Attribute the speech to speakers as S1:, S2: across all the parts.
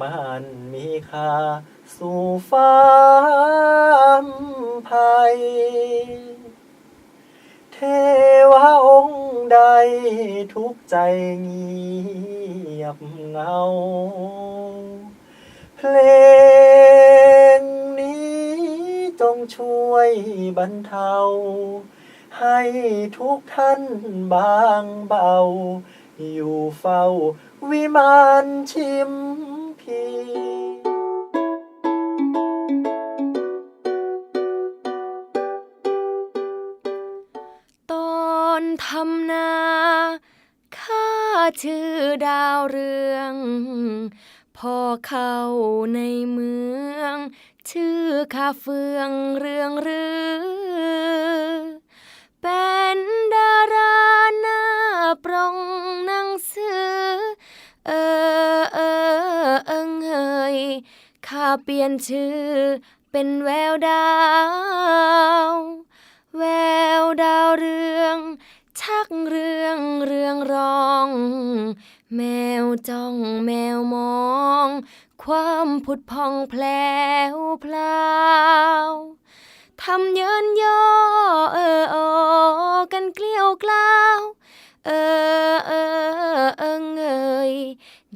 S1: มันมีค่าสู่ฟ้าภัย เทวองค์ใดทุกใจเงียบเงา เพลงนี้จงช่วยบรรเทา ให้ทุกท่านบางเบา อยู่เฝ้าวิมานชิม พี
S2: ตอนทำนาข้าชื่อดาวเรือง พอเข้าในเมือง ชื่อข้าเฟืองเรืองรือ ข้าเปลี่ยนชื่อเป็นแววดาว แววดาวเรือง ชักเรื่องเรื่องร้อง แมวจ้องแมวมอง ความผุดพองแผลวพลาวทำเยินย่อเออ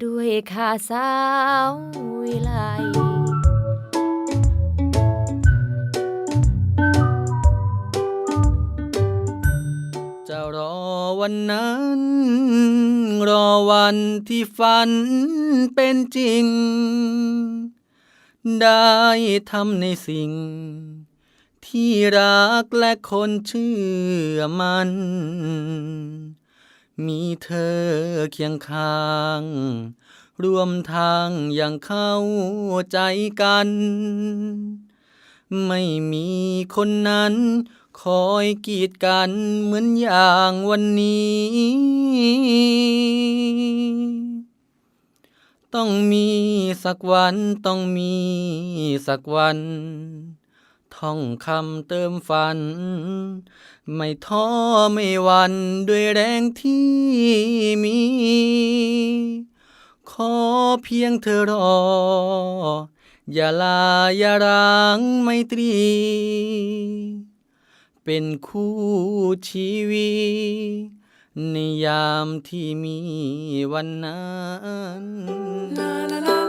S2: ด้วยข้าสาววิไล
S3: จะรอวันนั้น รอวันที่ฝันเป็นจริง ได้ทำในสิ่ง ที่รักและคนเชื่อมัน มีเธอเคียงข้างร่วมทางอย่างเข้าใจกัน ไม่มีคนนั้น คอยกีดกันเหมือนอย่างวันนี้ ต้องมีสักวันต้องมีสักวัน ท่องคำเติมฝัน ไม่ท้อไม่หวันด้วยแรงที่มี ขอเพียงเธอรอ อย่าลาอย่าร้างไม่ตรี เป็นคู่ชีวิตในยามที่มีวันนั้น